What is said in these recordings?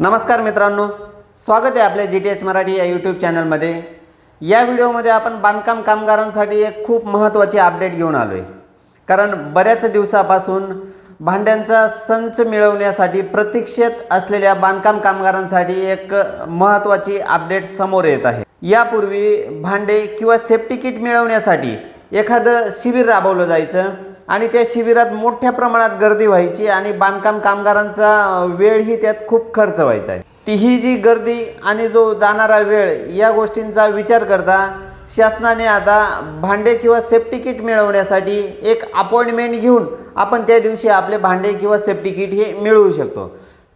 नमस्कार मित्रांनो स्वागत आहे आपल्या जी टी एच मराठी या यूट्यूब चॅनलमध्ये या व्हिडिओमध्ये आपण बांधकाम कामगारांसाठी एक खूप महत्त्वाची अपडेट घेऊन आलो आहे कारण बऱ्याच दिवसापासून भांड्यांचा संच मिळवण्यासाठी प्रतीक्षेत असलेल्या बांधकाम कामगारांसाठी एक महत्त्वाची अपडेट समोर येत आहे. यापूर्वी भांडे किंवा सेफ्टी किट मिळवण्यासाठी एखादं शिबिर राबवलं जायचं. आणि त्या शिबिरात मोठ्या प्रमाणात गर्दी व्हायची आणि बांधकाम कामगारांचा वेळही त्यात खूप खर्च व्हायचा. आहे ती ही जी गर्दी आणि जो जाणारा वेळ या गोष्टींचा विचार करता शासनाने आता भांडे किंवा सेफ्टी किट मिळवण्यासाठी एक अपॉइंटमेंट घेऊन आपण त्या दिवशी आपले भांडे किंवा सेफ्टी किट हे मिळवू शकतो.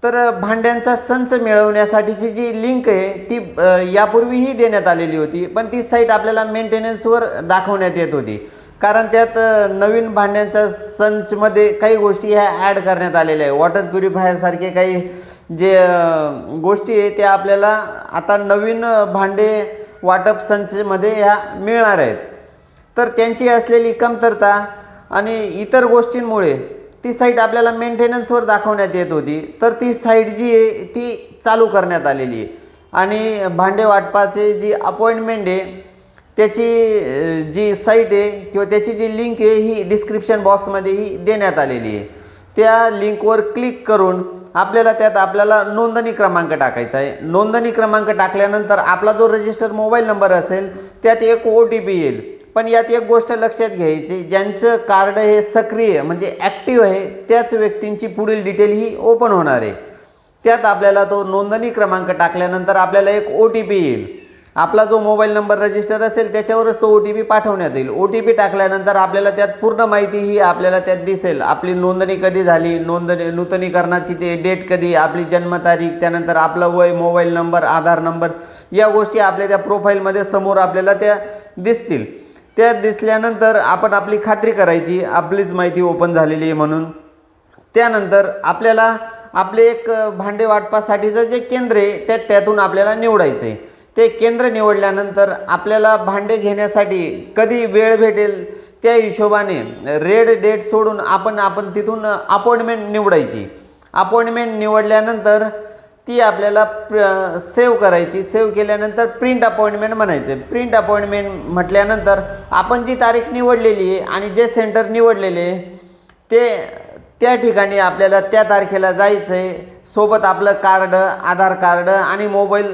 तर भांड्यांचा संच मिळवण्यासाठीची जी लिंक आहे ती यापूर्वीही देण्यात आलेली होती पण ती साईट आपल्याला मेंटेनन्सवर दाखवण्यात येत होती. कारण त्यात नवीन भांड्यांच्या संचमध्ये काही गोष्टी ह्या ॲड करण्यात आलेल्या आहे वॉटर प्युरिफायरसारखे काही जे गोष्टी आहे त्या आपल्याला आता नवीन भांडे वाटप संचमध्ये ह्या मिळणार आहेत. तर त्यांची असलेली कमतरता आणि इतर गोष्टींमुळे ती साईट आपल्याला मेंटेनन्सवर दाखवण्यात येत होती. तर ती साईट जी आहे ती चालू करण्यात आलेली आहे. आणि भांडे वाटपाचे जी अपॉइंटमेंट आहे त्याची जी साईट आहे किंवा त्याची जी लिंक आहे ही डिस्क्रिप्शन बॉक्समध्येही देण्यात आलेली आहे. त्या लिंकवर क्लिक करून आपल्याला त्यात आपल्याला नोंदणी क्रमांक टाकायचा आहे. नोंदणी क्रमांक टाकल्यानंतर आपला जो रजिस्टर मोबाईल नंबर असेल त्यात एक ओ टी पी येईल. पण यात एक गोष्ट लक्षात घ्यायची ज्यांचं कार्ड हे सक्रिय म्हणजे ॲक्टिव्ह आहे त्याच व्यक्तींची पुढील डिटेल ही ओपन होणार आहे. त्यात आपल्याला तो नोंदणी क्रमांक टाकल्यानंतर आपल्याला एक ओ टी पी येईल. आपला जो मोबाईल नंबर रजिस्टर असेल त्याच्यावरच तो ओ टी पी पाठवण्यात येईल. ओ टी पी टाकल्यानंतर आपल्याला त्यात पूर्ण माहिती ही आपल्याला त्यात दिसेल. आपली नोंदणी कधी झाली नोंदणी नूतनीकरणाची ते डेट कधी आपली जन्मतारीख त्यानंतर आपलं वय मोबाईल नंबर आधार नंबर या गोष्टी आपल्या त्या प्रोफाईलमध्ये समोर आपल्याला त्या दिसतील. त्या दिसल्यानंतर आपण आपली खात्री करायची आपलीच माहिती ओपन झालेली आहे म्हणून. त्यानंतर आपल्याला आपले एक भांडे वाटपासाठीचं जे केंद्र आहे त्या त्यातून आपल्याला निवडायचं आहे ते केंद्र निवडल्यानंतर आपल्याला भांडे घेण्यासाठी कधी वेळ भेटेल त्या हिशोबाने रेड डेट सोडून आपण आपण तिथून अपॉइंटमेंट निवडायची. अपॉइंटमेंट निवडल्यानंतर ती आपल्याला प्र सेव्ह करायची. सेव्ह केल्यानंतर प्रिंट अपॉइंटमेंट म्हणायचं. प्रिंट अपॉइंटमेंट म्हटल्यानंतर आपण जी तारीख निवडलेली आहे आणि जे सेंटर निवडलेले ते त्या ठिकाणी आपल्याला त्या तारखेला जायचं आहे सोबत आपलं कार्ड आधार कार्ड आणि मोबाईल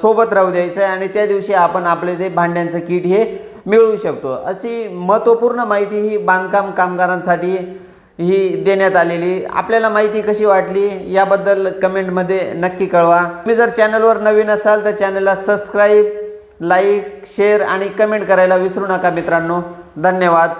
सोबत राहू द्यायचं आहे आणि त्या दिवशी आपण आपले ते भांड्यांचं किट हे मिळवू शकतो. अशी महत्त्वपूर्ण माहिती ही बांधकाम कामगारांसाठी ही देण्यात आलेली. आपल्याला माहिती कशी वाटली याबद्दल कमेंटमध्ये नक्की कळवा. तुम्ही जर चॅनलवर नवीन असाल तर चॅनलला सबस्क्राईब लाईक शेअर आणि कमेंट करायला विसरू नका मित्रांनो. धन्यवाद.